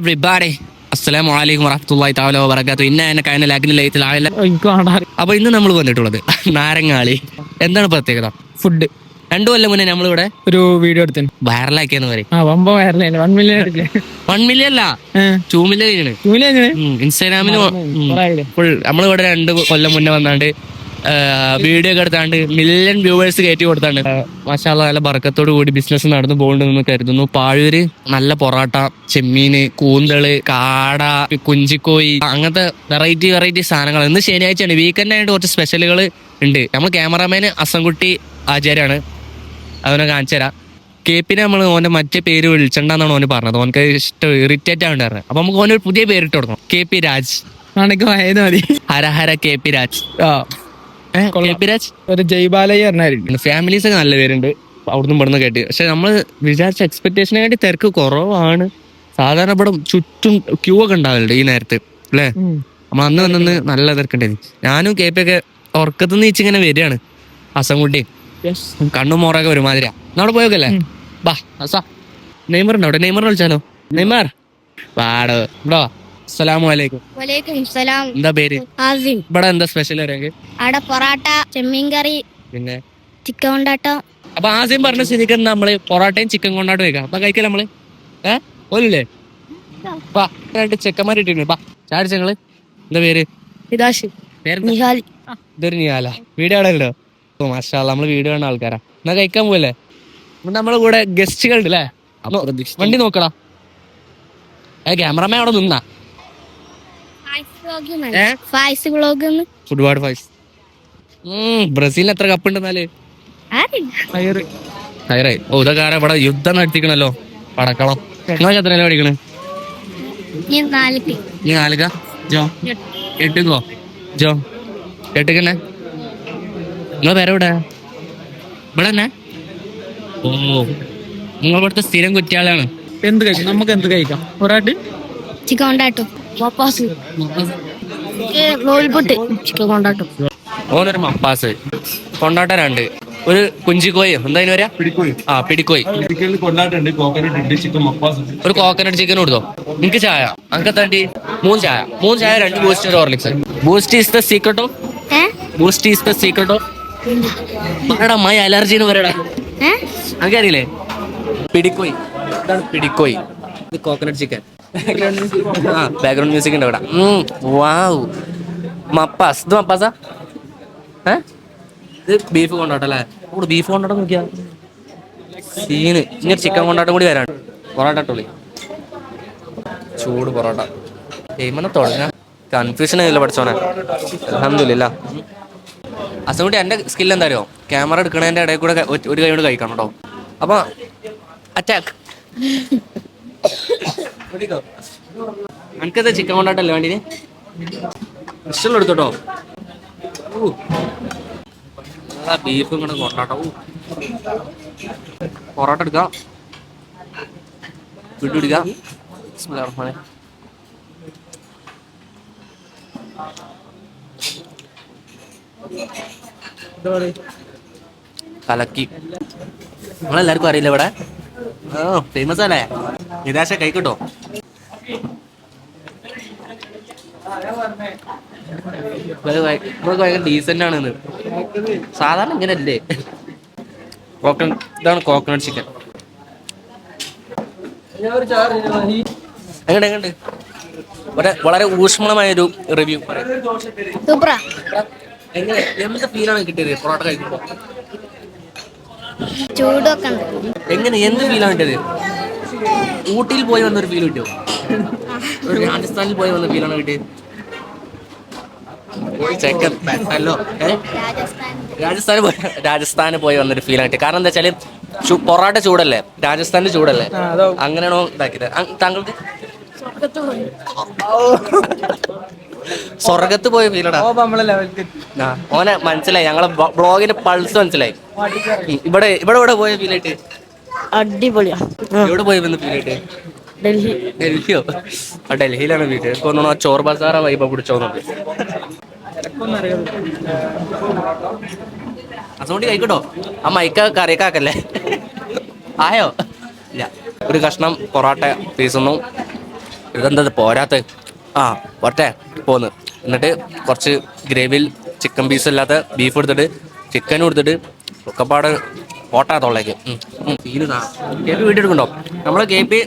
everybody. അസ്സലാമു അലൈക്കും വറഹ്മത്തുള്ളാഹി തആല വബറകാതുഹു ഇന്ന എന്നെ കൈന ലാഗിന ലൈത്തിൽ ആയില്ല അപ്പോൾ ഇന്ന് നമ്മൾ വന്നിട്ടുള്ളത് നാരങ്ങാളി. എന്താണ് പ്രത്യേകത? ഫുഡ് രണ്ടു കൊല്ലം മുന്നേ നമ്മളിവിടെ ഒരു വീഡിയോ എടുത്തു. വൈറലാക്കിയെന്ന് പറയും. ഇൻസ്റ്റാഗ്രാമിൽ വൺ മില്യൺ വൺ മില്യൺ അല്ല. Two million? ഫുൾ നമ്മളിവിടെ രണ്ട് കൊല്ലം മുന്നേ വന്നാണ്ട് വീഡിയോ ഒക്കെ എടുത്താണ്ട് മില്യൺ വ്യൂവേഴ്സ് കയറ്റി കൊടുത്താണ്ട്. മാഷാല്ല നല്ല ബർക്കത്തോടു കൂടി ബിസിനസ് നടന്നു പോകുന്നുണ്ടെന്ന് കരുതുന്നു. പാഴൂര് നല്ല പൊറോട്ട ചെമ്മീന് കൂന്തൾ കാട കുഞ്ചിക്കോയി അങ്ങനത്തെ വെറൈറ്റി വെറൈറ്റി സാധനങ്ങൾ ഇന്ന് ശനിയാഴ്ചയാണ്. വീക്കെൻഡ് ആയിട്ട് കുറച്ച് സ്പെഷ്യലുകൾ ഉണ്ട്. നമ്മൾ ക്യാമറാമാന് അസംകുട്ടി ആചാര്യാണ്. അവനെ കാണിച്ചു തരാം. കേപ്പിനെ നമ്മൾ ഓന്റെ മറ്റേ പേര് വിളിച്ചണ്ടെന്നാണ് ഓന് പറഞ്ഞത്. ഓനക്ക് ഇഷ്ടം ഇറിറ്റേറ്റ് ആവേണ്ടി പറഞ്ഞത്. അപ്പൊ നമുക്ക് ഓനൊരു പുതിയ പേരിട്ട് കൊടുക്കണം. K P Raj. ആണെങ്കിൽ മതി ഹരഹര കെ പി രാജ്. ആ. ഒരു ജയ്ബാലയ്യ പറഞ്ഞായിരുന്നു ഫാമിലീസ് ഒക്കെ നല്ല പേരുണ്ട്. അവിടുന്ന് ഇവിടുന്ന് കേട്ടി. പക്ഷെ നമ്മൾ വിചാരിച്ച എക്സ്പെക്ടേഷനെ കാട്ടി തിരക്ക് കുറവാണ്. സാധാരണ ഇവിടെ ചുറ്റും ക്യൂ ഒക്കെ ഉണ്ടാവലുണ്ട് ഈ നേരത്ത് അല്ലേ? നമ്മൾ അന്ന് വന്നു നല്ല തിരക്കുണ്ടായിരുന്നു ഞാനും കെ പി ഒക്കെ ഉറക്കത്തുനിന്ന് നീച്ചിങ്ങനെ വരികയാണ്. അസംകുട്ടി കണ്ണും മോറൊക്കെ ഒരുമാതിരിയാ. അവിടെ പോയോക്കല്ലേ. ബാ അസാ നെയ്മർ ഉണ്ടോ അവിടെ? നെയ്മറിനെ വിളിച്ചാലോ നെയ്മർ. വാടോ ഇവിടെ അസ്സലാമു അലൈക്കും വലൈക്കും സലാം എന്താ പേര്? ആസിം. ഇവിടെ എന്താ സ്പെഷ്യൽ വരെങ്കിൽ അവിടെ പൊറാട്ട ചെമ്മീൻ കറി പിന്നെ? ചിക്കൻ കൊണ്ടാട്ടം. അപ്പൊ ആദ്യം പറഞ്ഞ സ്ഥിതിക്ക് നമ്മൾ പൊറാട്ടയും ചിക്കൻ കൊണ്ടാട്ടം വെക്കാം അപ്പൊ കഴിക്കല നമ്മൾ? ഏ? പോലില്ലേ? വാ രണ്ട് ചെക്കന്മാർ ഇട്ടിട്ടുണ്ട്. വാ ചാടിച്ച നിങ്ങൾ? എന്താ പേര്? പേര് നിഹാലി ഇതൊരു നീയാല വീഡിയോ ആണല്ലോ ഓ മാഷാ നമ്മൾ വീഡിയോ കാണുന്ന ആൾക്കാരാ. എന്നാ കഴിക്കാൻ പോവല്ലേ? ഇവിടെ നമ്മളെ കൂടെ ഗസ്റ്റുകൾ ഉണ്ട് അല്ലേ? വണ്ടി നോക്കടാ. ഏ ക്യാമറമാൻ അവിടെ നിന്നാ. പൈസ ബ്രസീലിന് എത്ര കപ്പ് ഉണ്ടെന്നാൽ? വയറ് ഹൈറേ ഓ ഇതൊക്കെ ആരാ ഇവിടെ യുദ്ധം നടത്തിക്കണല്ലോ? പടക്കളം. എത്ര പഠിക്കണ്? നീ നാലുക ജോ എട്ടുക്കോ ജോ എട്ടുക്കന്നെ? നിങ്ങൾ പേരെ ഇവിടെ ഇവിടെ തന്നെ ഓ നിങ്ങൾ ഇവിടുത്തെ സ്ഥിരം കുറ്റിയാളാണ്. എന്ത് കഴിക്കും? നമുക്ക് എന്ത് കഴിക്കാം? ഒരാട്ട്? ചിക്കൻ കൊണ്ടാട്ടം പപ്പാസ് നൂൽപുട്ട് ചിക്കൻ കൊണ്ടാട്ടം. ഓനൊരു മപ്പാസ്. കൊണ്ടാട്ടം രണ്ട്. ഒരു കുഞ്ചിക്കോയി. എന്തായാലും വരാ? പിടിക്കോയി. ആ പിടിക്കോയി. ചിക്കനിൽ കൊണ്ടാട്ടുണ്ട്. കോക്കനട്ട് ചിക്കൻ മപ്പാസ്. ഒരു കോക്കനട്ട് ചിക്കൻ കൊടുത്തോ? എനിക്ക് ചായ? അനക്ക് തണ്ടി മൂന്ന് ചായ. മൂന്ന് ചായ രണ്ട് boost Horlicks Horlicks boost is the സീക്രട്ടോ boost is the സീക്രട്ടോ പറയടാ മൈ അലർജിന്ന് പറയടാ. അങ്ങനെ അറിയില്ലേ? പിടിക്കോയി. ഇതാണ് പിടിക്കോയി. ഇത് കോക്കനട്ട് ചിക്കൻ. ആ ബാക്ക്ഗ്രൗണ്ട് മ്യൂസിക് ഉണ്ട് ഇവിടെ. വാവ് മപ്പാസ്. ഇത് മപ്പാസാ? ഏ? ഇത് ബീഫ് കൊണ്ടോട്ടല്ലേ കൂടെ ബീഫ് കൊണ്ടോട്ടം നോക്കിയാ. സീന്. ഇങ്ങനെ ചിക്കൻ കൊണ്ടാട്ടം കൂടി വരാണ് പൊറോട്ട ടോളി ചൂട് പൊറോട്ട. എയ്മനെ തുടങ്ങാം. കൺഫ്യൂഷൻ ആയില്ല പഠിച്ചോനെ. അലഹമില്ല അസംകുട്ടി എന്റെ സ്കിൽ എന്താ അറിയോ? ക്യാമറ എടുക്കണതിന്റെ ഇടയിൽ കൂടെ ഒരു കൈ കൊണ്ട് കഴിക്കണം കേട്ടോ. അപ്പൊ അറ്റാക്ക് എനിക്കത് ചിക്കൻ കൊണ്ടാട്ടല്ലേ വേണ്ടി ഇഷ്ടമുള്ള എടുത്തോട്ടോ. ബീഫും കൂടെ കൊണ്ടാട്ടോ. പൊറോട്ട എടുക്കാം. വീട്ടിൽ പിടിക്കാം. കലക്കി. നമ്മളെല്ലാവർക്കും അറിയില്ല ഇവിടെ? ഓ ഫേമസ് അല്ലേ നിരാശ ഭയങ്കര ഡീസന്റ് ആണ്. സാധാരണ ഇങ്ങനെ അല്ലേ കോക്കനട്ട് ഇതാണ് കോക്കനട്ട് ചിക്കൻ എങ്ങനെ എങ്ങനെ വളരെ ഊഷ്മളമായ ഒരു റിവ്യൂ എങ്ങനെ? എന്ത് ഫീലാണ് കിട്ടിയത് പൊറോട്ട കഴിക്കുമ്പോൾ ചൂടൊക്കെ ഉണ്ട്. എങ്ങനെ? എന്ത് ഫീലാണ് കിട്ടിയത്? ഊട്ടിയിൽ പോയി വന്നൊരു ഫീൽ കിട്ടിയോ? ഒരു രാജസ്ഥാനിൽ പോയി വന്ന ഫീലാണ് കിട്ടിയത്? ചെക്കൻ ഹലോ രാജസ്ഥാന് പോയി രാജസ്ഥാന് പോയി വന്നൊരു ഫീൽ ആയിട്ട് കാരണം എന്താ വെച്ചാൽ പൊറാട്ട ചൂടല്ലേ? രാജസ്ഥാന്റെ ചൂടല്ലേ. അങ്ങനെയാണോ ഇതാക്കിയത്. താങ്കൾക്ക്? സ്വർഗത്ത് പോയ. ഫീലടാ ഓനെ മനസ്സിലായി. ഞങ്ങളെ ബ്ലോഗിന്റെ പൾസ് മനസ്സിലായി. ഇവിടെ ഇവിടെ ഇവിടെ പോയ ഫീലായിട്ട് അടിപൊളിയാ. എവിടെ പോയി വന്ന് ഫീലായിട്ട് ഡൽഹി. ഡൽഹിയോ? ആ ഡൽഹിയിലാണ് വീട്ടിൽ. ആ ചോർ ബസാറ വൈബ പിടിച്ചോന്നുണ്ട് അതുകൊണ്ട് കഴിക്കട്ടോ. ആ മൈക്ക കറിയക്കാക്കല്ലേ ആയോ? ഇല്ല. ഒരു കഷ്ണം പൊറോട്ട പീസുന്നു ഇതെന്താ ഇത് പോരാത്ത ആ ഒറ്റ പോന്ന്. എന്നിട്ട് കുറച്ച് ഗ്രേവിയിൽ ചിക്കൻ പീസ് ഇല്ലാത്ത ബീഫ് എടുത്തിട്ട് ചിക്കനും എടുത്തിട്ട് ഒക്കെപ്പാട് പോട്ടാ തൊള്ളേക്ക് നമ്മൾ കെ പി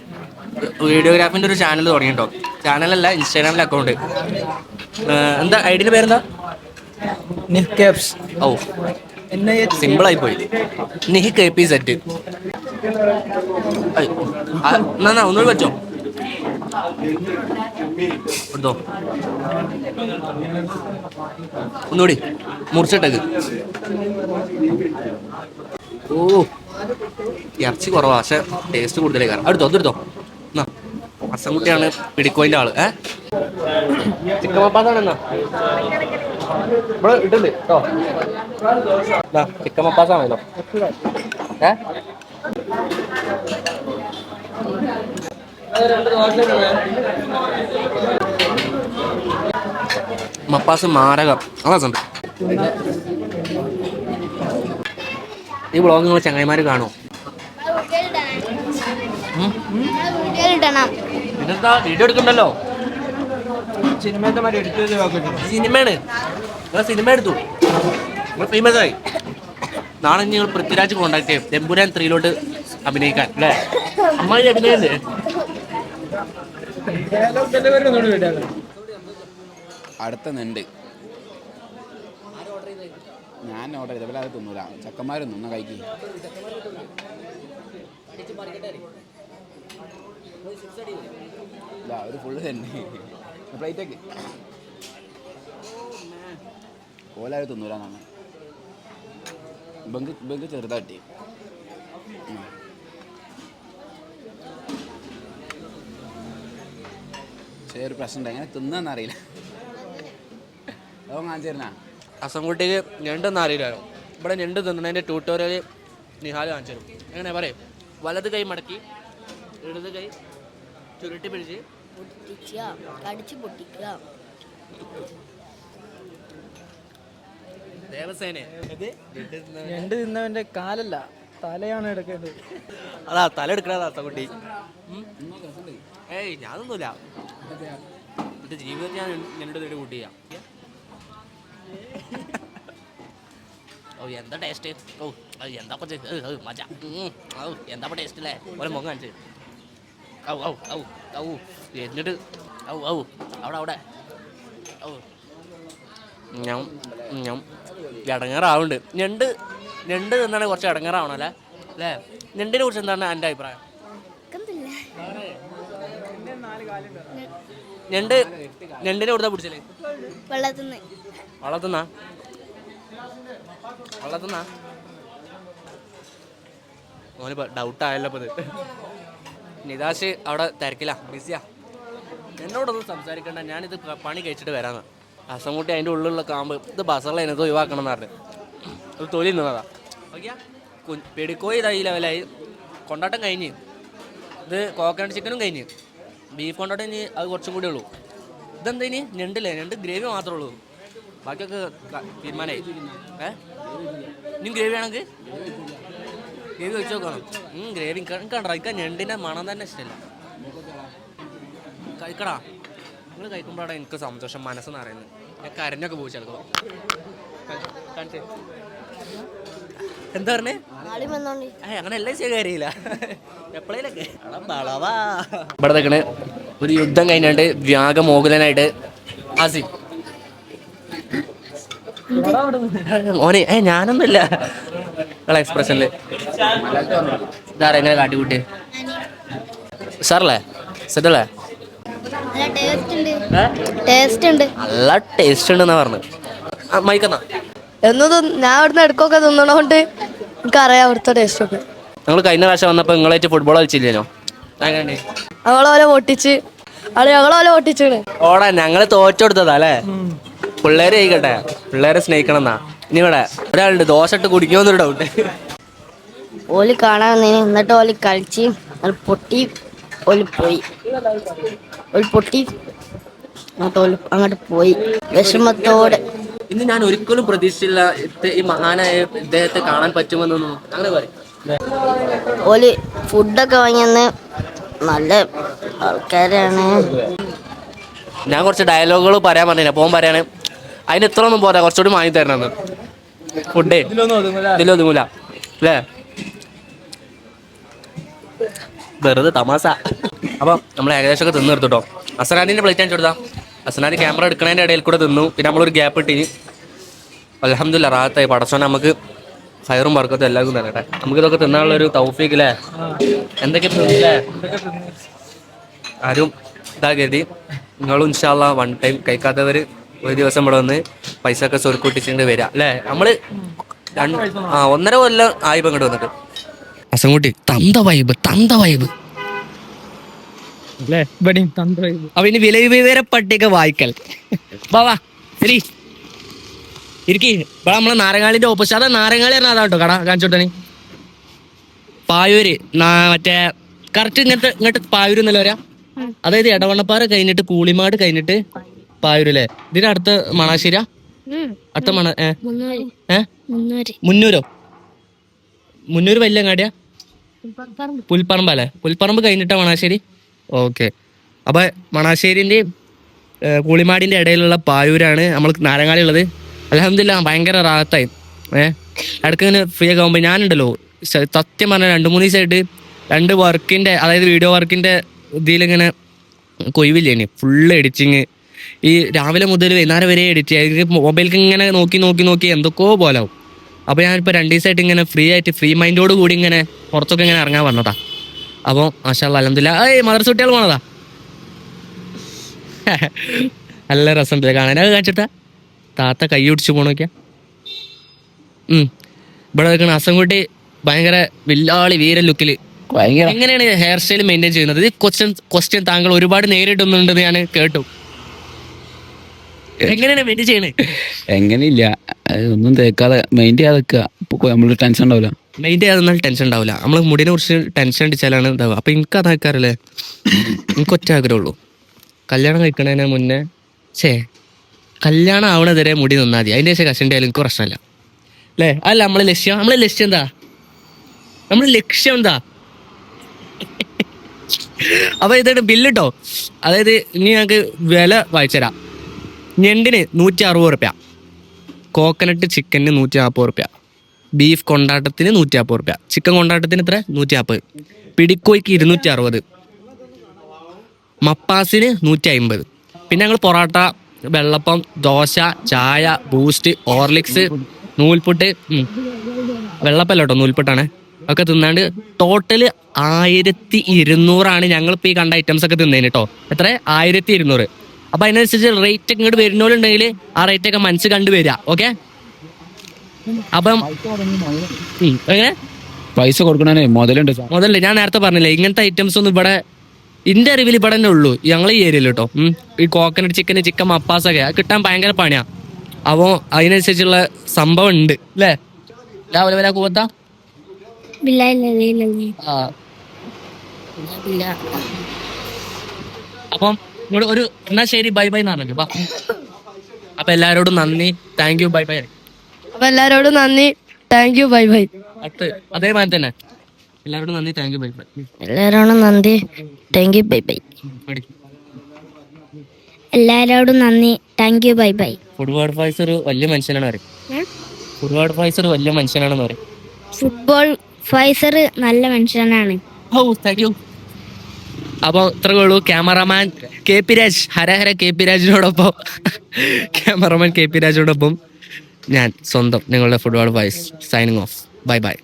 വീഡിയോഗ്രാഫിന്റെ ഒരു ചാനൽ തുടങ്ങിയിട്ടോ. ചാനലല്ല ഇൻസ്റ്റാഗ്രാമിൽ അക്കൗണ്ട് എന്താ ഐഡിയുടെ പേരെന്താ? നിഹ്കേപ്സ് ഓ സിമ്പിളായി പോയി നിഹി കെ പി സെറ്റ് എന്നാ ഒന്നുകൂടി വെച്ചോ. എടുത്തോ. ഒന്നുകൂടി മുറിച്ചിട്ടേക്ക്. ഓ ഇറച്ചി കുറവാ പക്ഷെ ടേസ്റ്റ് കൂടുതലേ കാരണം എടുത്തോ അതെടുത്തോ അസംകുട്ടിയാണ് പിടിക്കോയിന്റെ ആൾ ഏ? ചിക്കൻ മപ്പാസാണ് എന്നാ ചിക്കൻ മപ്പാസാണല്ലോ ഏ? മപ്പാസ് മാരകം. അതാസുണ്ട് ഈ ബ്ലോഗ് നിങ്ങൾ ചങ്ങായിമാര് കാണോ വീഡിയോ ഇടണം പിന്നെന്താ വീഡിയോ എടുക്കണ്ടല്ലോ? നോക്കട്ടെ സിനിമയാണ്. നിങ്ങൾ സിനിമ എടുത്തു. നിങ്ങൾ ഫേമസ് ആയി. നാളെ നിങ്ങൾ പൃഥ്വിരാജ് കോണ്ടാക്ട് ചെയ്യും. തെമ്പുരാൻ ത്രീയിലോട്ട് അഭിനയിക്കാൻ അല്ലേ? അമ്മായി അഭിനയല്ലേ അടുത്ത നെണ്ട്. ഞാൻ ഓർഡർ ചെയ്ത അത് തിന്നൂല. ചക്കന്മാരും തിന്ന കഴിക്ക്. ഇതാ ഒരു ഫുള്ള് തന്നെ. പ്ലേറ്റൊക്കെ ഓലാരും തിന്നൂല എന്നാണ് ബങ്ക് ബങ്ക് ചെറുതാട്ടി. ചെറിയൊരു ഒരു പ്രശ്നം ഉണ്ട് എങ്ങനെ തിന്നാന്നറിയില്ല അതോ അസം അസംകുട്ടിക്ക് ഞണ്ടെന്ന് അറിയില്ലല്ലോ ഇവിടെ ഞണ്ട് തിന്നണതിന്റെ ട്യൂട്ടോറിയൽ നിഹാൽ കാണിച്ചു തരും. എങ്ങനെ പറയും? വലത് കൈ മടക്കി ഇടത് കൈ ചുരുട്ടി പിടിച്ച്. പൊട്ടിക്കുക. കടിച്ച് പൊട്ടിക്കുക. ദേവസേന. രണ്ട് തിന്നവന്റെ കാലല്ല. തലയാണ് എടുക്കേണ്ടത്. അതാ തല എടുക്കണതാ അസംകുട്ടി ഏയ് ഞാനൊന്നുമില്ല. എന്റെ ജീവിതത്തിൽ ഞാൻ ഞണ്ട് തേടി കൂട്ടിയ ഓ എന്താ ടേസ്റ്റ് ഓ എന്താ പച്ച മജ. എന്താ ടേസ്റ്റ് അല്ലേ ഒരു മുഖം കാണിച്ച്. ഔ ഔ ഔ ഔ. എന്നിട്ട് ഔ ഔ. അവിടെ അവിടെ. ഔ. ഞാൻ ഞാൻ ഇടങ്ങാറാവുന്നുണ്ട്. ഞണ്ട് ഞണ്ട് എന്താണ് കുറച്ച് ഇടങ്ങാറാവണം അല്ലേ? അല്ലേ? ഞണ്ടിനെ കുറിച്ച് എന്താണ് എന്റെ അഭിപ്രായം? ഞണ്ട് ഞണ്ടിനെ കൊടുത്താ പിടിച്ചല്ലേ വളർത്തുന്ന വളർത്തുന്ന വളർത്തുന്ന ഡൗട്ടായല്ലോ ഡൗട്ട് ആയല്ലോ നിതാഷ് അവിടെ തിരക്കില്ല ബിസിയാ. എന്നോടൊന്നും സംസാരിക്കണ്ട. ഞാനിത് പണി കഴിച്ചിട്ട് വരാന്ന്. അസംകുട്ടി അതിന്റെ ഉള്ളിലുള്ള കാമ്പ് ഇത് ബസറിൽ എനിക്ക് ഒഴിവാക്കണം എന്ന് പറഞ്ഞു. അത് തൊലി നിന്നതാ. ഓക്കെയാ പെടിക്കോയി ഇതായി ലെവലായി. കൊണ്ടാട്ടം കഴിഞ്ഞ്. ഇത് കോക്കനട്ട് ചിക്കനും കഴിഞ്ഞ്. ബീഫ് കൊണ്ടാട്ടം ഇനി അത് കുറച്ചും കൂടി ഉള്ളൂ. ഇതെന്താ ഇനി? ഞണ്ടില്ലേ? ഞണ്ട് ഗ്രേവി മാത്രമേ ഉള്ളൂ. ബാക്കിയൊക്കെ തീരുമാനമായി ഏ? ഇനി ഗ്രേവി ആണെങ്കിൽ ഗ്രേവി വെച്ച് നോക്കണം. ഗ്രേവി കണ്ടോ? ഇക്ക ഞണ്ടിന്റെ മണം തന്നെ ഇഷ്ടമില്ല കഴിക്കടാ. നിങ്ങൾ കഴിക്കുമ്പോഴാണ് എനിക്ക് സന്തോഷം മനസ്സെന്ന് അറിയുന്നത്. ഞാൻ കരഞ്ഞൊക്കെ പോയി ചിലപ്പോൾ കാണിച്ചേ. എന്താ പറഞ്ഞേ? അങ്ങനെ എല്ലാം ചെയ്യാൻ കാര്യമില്ല. എപ്പോഴേലൊക്കെ ഇവിടെ നിൽക്കണ് ഒരു യുദ്ധം കഴിഞ്ഞിട്ട് വ്യാഗമോകുലനായിട്ട് ആസിം ഓനെ ഏ ഞാനൊന്നുമില്ല. നിങ്ങളെ എക്സ്പ്രഷനിൽ ഇതാരാ എങ്ങനെ കാട്ടിക്കൂട്ടി? സാറല്ലേ? സെറ്റല്ലേ? നല്ല ടേസ്റ്റ് ഉണ്ടെന്നാ പറഞ്ഞു. മൈക്കെന്നാ എന്നത് ഞാൻ അവിടുന്ന് എടുക്കൊക്കെ തിന്നണോണ്ട് എനിക്കറിയാം അവിടുത്തെ ടേസ്റ്റ് ഒക്കെ. നിങ്ങൾ കഴിഞ്ഞ പ്രാവശ്യം വന്നപ്പോൾ നിങ്ങളായിട്ട് ഫുട്ബോൾ കളിച്ചില്ലേനോ? ഞങ്ങളോലെ പൊട്ടിച്ച്. അവിടെ ഞങ്ങളോലെ പൊട്ടിച്ചാണ്. ഓടാ ഞങ്ങൾ തോറ്റെടുത്തതാ അല്ലേ? പിള്ളേരെ കഴിക്കട്ടെ പിള്ളേരെ സ്നേഹിക്കണം എന്നാ ഇനി ഇവിടെ ഒരാളുണ്ട് ദോശ ഇട്ട് കുടിക്കുമെന്നൊരു ഡൗട്ട് ഓൽ കാണാൻ വന്നേന്. എന്നിട്ട് ഓൽ കളിച്ച് പൊട്ടി ഓൽ പോയി. ഓൽ പൊട്ടി അങ്ങോട്ട് പോയി. വിഷമത്തോടെ. ഇന്ന് ഞാൻ ഒരിക്കലും പ്രതീക്ഷിച്ചില്ല ഈ മഹാനായ ഇദ്ദേഹത്തെ കാണാൻ പറ്റുമെന്നൊന്നും. അങ്ങനെ പറയും. ഓൽ ഫുഡൊക്കെ വാങ്ങിയെന്ന് നല്ല ആൾക്കാരാണ്. ഞാൻ കുറച്ച് ഡയലോഗുകൾ പറയാൻ പറഞ്ഞില്ല. പോകാൻ പറയാണ്. അതിന് എത്ര ഒന്നും പോരാ. കുറച്ചുകൂടി വാങ്ങി തരണമെന്ന് ഫുഡേ. ഇതിലൊന്നും ഒതുങ്ങൂല. അല്ലേ? വെറുതെ തമാശ. അപ്പം നമ്മൾ ഏകദേശം ഒക്കെ തിന്നു എടുത്തുട്ടോ. അസനാദിന്റെ പ്ലേറ്റ് ആണ് ചോദാം അസനാദി ക്യാമറ എടുക്കണതിന്റെ ഇടയിൽ കൂടെ തിന്നു. പിന്നെ നമ്മളൊരു ഗ്യാപ്പ് ഇട്ടിനി അലഹമില്ല റാത്തായി പടച്ചോൻ നമുക്ക് ഫയറും വർക്കത്തും എല്ലാവർക്കും തരട്ടെ. നമുക്ക് ഇതൊക്കെ തിന്നാനുള്ള ഒരു തൗഫീഖ് അല്ലേ എന്തൊക്കെ തിന്നില്ലേ ആരും ഇതാ കരുതി. നിങ്ങളും ഇൻഷാല്ല വൺ ടൈം കഴിക്കാത്തവർ ഒരു ദിവസം ഇവിടെ വന്ന് പൈസ ഒക്കെ സ്വരുക്കൂട്ടിച്ചിട്ട് വരിക അല്ലേ? നമ്മൾ രണ്ട് ആ ഒന്നര കൊല്ലം ആയി ഇപ്പം ഇങ്ങോട്ട് വന്നിട്ട്. അസംകുട്ടി തന്ത വൈബ് തന്ത വൈബ്. അപ്പൊ ഇനി വില വിവര പട്ടിക വായിക്കൽ. വാ വാ ശരി ഇരിക്കി. ഇപ്പൊ നമ്മളെ നാരങ്ങാളിന്റെ ഓപ്പോസിറ്റ് അതാ നാരങ്ങാളി പറഞ്ഞാൽ അതാ കേട്ടോ കട കാണിച്ചോട്ടനി പായൂര് നാ- മറ്റേ കറക്റ്റ് ഇങ്ങനത്തെ ഇങ്ങോട്ട് പായൂര് എന്നല്ല വരാ അതായത് എടവണ്ണപ്പാറ കഴിഞ്ഞിട്ട് കൂളിമാട് കഴിഞ്ഞിട്ട് പായൂര് അല്ലേ? ഇതിന്റെ അടുത്ത് മണാശ്ശേരിയ? അടുത്ത മണ ഏ? മുന്നൂരോ. മുന്നൂര്. വലിയ അങ്ങാടിയാ പുൽപ്പറമ്പ്. അല്ലേ? പുൽപ്പറമ്പ് കഴിഞ്ഞിട്ടാ മണാശ്ശേരി? ഓക്കെ. അപ്പൊ മണാശ്ശേരിന്റെയും കൂളിമാടിന്റെ ഇടയിലുള്ള പായൂരാണ് നമ്മൾ നാരങ്ങാളി ഉള്ളത് അലഹമില്ല ഭയങ്കര റാഹത്തായി. ഏഹ് ഇടയ്ക്ക് ഇങ്ങനെ ഫ്രീ ഒക്കെ ആകുമ്പോൾ ഞാനുണ്ടല്ലോ സത്യം പറഞ്ഞ രണ്ട് മൂന്ന് ദിവസമായിട്ട് രണ്ട് വർക്കിന്റെ അതായത് വീഡിയോ വർക്കിന്റെ ഇതിലിങ്ങനെ കൊയ്വില്ലേ ഫുള്ള് എഡിറ്റിങ് ഈ രാവിലെ മുതൽ വൈകുന്നേരം വരെ എഡിറ്റ് ചെയ്യാം. മൊബൈലിൽ ഇങ്ങനെ നോക്കി നോക്കി നോക്കി എന്തൊക്കെയോ പോലാവും. അപ്പോൾ ഞാനിപ്പോൾ രണ്ട് ദിവസമായിട്ട് ഇങ്ങനെ ഫ്രീ ആയിട്ട് ഫ്രീ മൈൻഡോട് കൂടി ഇങ്ങനെ പുറത്തൊക്കെ ഇങ്ങനെ ഇറങ്ങാൻ വന്നതാ. അപ്പോൾ മാഷാല്ല അലഹമില്ല ഏയ് മദർസ് കുട്ടികൾ പോണതാ? നല്ല രസം കാണാൻ? അത് കാണിച്ചിട്ടാ താത്ത കൈ ഒടിച്ച് പോണൊക്കെ ഉം. ഇവിടെ നിൽക്കുന്ന അസംകുട്ടി ഭയങ്കര വില്ലാളി വീര ലുക്കിൽ എങ്ങനെയാണ് ഹെയർ സ്റ്റൈൽ മെയിന്റെയിൻ ചെയ്യുന്നത്? ഈ ക്വസ്റ്റ്യൻ ക്വസ്റ്റ്യൻ താങ്കൾ ഒരുപാട് നേരിടുന്നുണ്ടെന്ന് ഞാൻ കേട്ടു. എങ്ങനെയാണ് മെയിന്റെയിൻ ചെയ്യണേ? എങ്ങനെയില്ല. അത് ഒന്നും തേക്കാതെ മൈൻഡ് ചെയ്യാതെ നമ്മൾ ടെൻഷൻ ഉണ്ടാവില്ല. മെയിന്റെയിൻ ചെയ്യാതെ ടെൻഷൻ ഉണ്ടാവില്ല. നമ്മൾ മുടിനെ കുറിച്ച് ടെൻഷൻ അടിച്ചാലാണ് ഇതാവുക. അപ്പൊ എനിക്ക് അതാക്കാറില്ലേ എനിക്ക് ഒറ്റ ആഗ്രഹമുള്ളൂ. കല്യാണം കഴിക്കണതിന് മുന്നേ ഛേ കല്യാണം ആവണതുവരെ മുടി നിന്നാൽ മതി. അതിന്റെ ശേഷം കഷന്റെ ആയാലും എനിക്ക് പ്രശ്നമില്ല. അല്ലേ അല്ല നമ്മളെ ലക്ഷ്യം നമ്മളെ ലക്ഷ്യം എന്താ? നമ്മളെ ലക്ഷ്യം എന്താ? അപ്പൊ ഇതായിട്ട് ബില്ല് കേട്ടോ അതായത് ഇനി ഞങ്ങൾക്ക് വില വായിച്ചുതരാം ഞണ്ടിന് നൂറ്റി അറുപത് റുപ്യ കോക്കനട്ട് ചിക്കന് നൂറ്റി നാൽപ്പത് റുപ്യ ബീഫ് കൊണ്ടാട്ടത്തിന് നൂറ്റി നാൽപ്പത് റുപ്യ ചിക്കൻ കൊണ്ടാട്ടത്തിന് എത്ര? നൂറ്റി നാൽപ്പത് പിടിക്കോയ്ക്ക് ഇരുന്നൂറ്റി അറുപത് മപ്പാസിന് നൂറ്റി അമ്പത് പിന്നെ ഞങ്ങൾ പൊറോട്ട വെള്ളപ്പം ദോശ ചായ ബൂസ്റ്റ് ഓർലിക്സ് നൂൽപുട്ട്. വെള്ളപ്പല്ല കേട്ടോ നൂൽപുട്ടാണ്. ഒക്കെ തിന്നാണ്ട് ടോട്ടൽ ആയിരത്തി ഇരുന്നൂറാണ് ഞങ്ങളിപ്പോൾ ഈ കണ്ട ഐറ്റംസ് ഒക്കെ തിന്നേന് കേട്ടോ എത്ര? ആയിരത്തി ഇരുന്നൂറ്. അപ്പൊ അതിനനുസരിച്ച് റേറ്റ് ഇങ്ങോട്ട് വരുന്നവരുണ്ടെങ്കിൽ ആ റേറ്റ് ഒക്കെ മനസ്സ് കണ്ടു വരിക ഓക്കെ അപ്പം എങ്ങനെ? പൈസ കൊടുക്കണേ മുതലുണ്ട് മുതലേ ഞാൻ നേരത്തെ പറഞ്ഞില്ലേ ഇങ്ങനത്തെ ഐറ്റംസ് ഒന്നും ഇവിടെ ഇന്റെ അറിവിൽ ഇവിടെ തന്നെ ഉള്ളൂ ഞങ്ങൾ ഈ ഏരിയയിൽ കേട്ടോ ഉം. ഈ കോക്കനട്ട് ചിക്കൻ ചിക്കൻ മപ്പാസൊക്കെ അത് കിട്ടാൻ ഭയങ്കര പണിയാ. അപ്പോ അതിനനുസരിച്ചുള്ള സംഭവം ഉണ്ട് അല്ലേ രാവിലെ വരാ കൂവത്ത? അപ്പം ഇങ്ങോട്ട് ഒരു എന്നാ ശരി ബൈ ബൈ എന്നാണല്ലോ ബാ അപ്പൊ എല്ലാരോടും നന്ദി. താങ്ക് യു ബൈ ബൈ അപ്പൊ എല്ലാരോടും നന്ദി. താങ്ക് യു ബൈ ബൈ അടുത്ത് അതേമാതിരി തന്നെ. എല്ലാരോടും നന്ദി താങ്ക് യു ബൈ ബൈ എല്ലാരോടും നന്ദി. താങ്ക് യു ബൈ ബൈ എല്ലാരോടും നന്ദി. Thank you bye bye football Faiz ഒരു വലിയ മനുഷ്യനാണ് പറയും. ഫുട്ബോൾ ഫൈസ് ഒരു വലിയ മനുഷ്യനാണെന്ന് പറയും. ഫുട്ബോൾ ഫൈസർ നല്ല മനുഷ്യനാണ്. ഓ താങ്ക് യു അപ്പോൾ ഇത്രയേ ഉള്ളൂ. ക്യാമറമാൻ കെ പി രാജ് ഹരഹര കെ പി രാജിനോടൊപ്പം. ക്യാമറമാൻ കെ പി രാജിനോടൊപ്പം ഞാൻ സ്വന്തം നിങ്ങളുടെ football Faiz signing off bye bye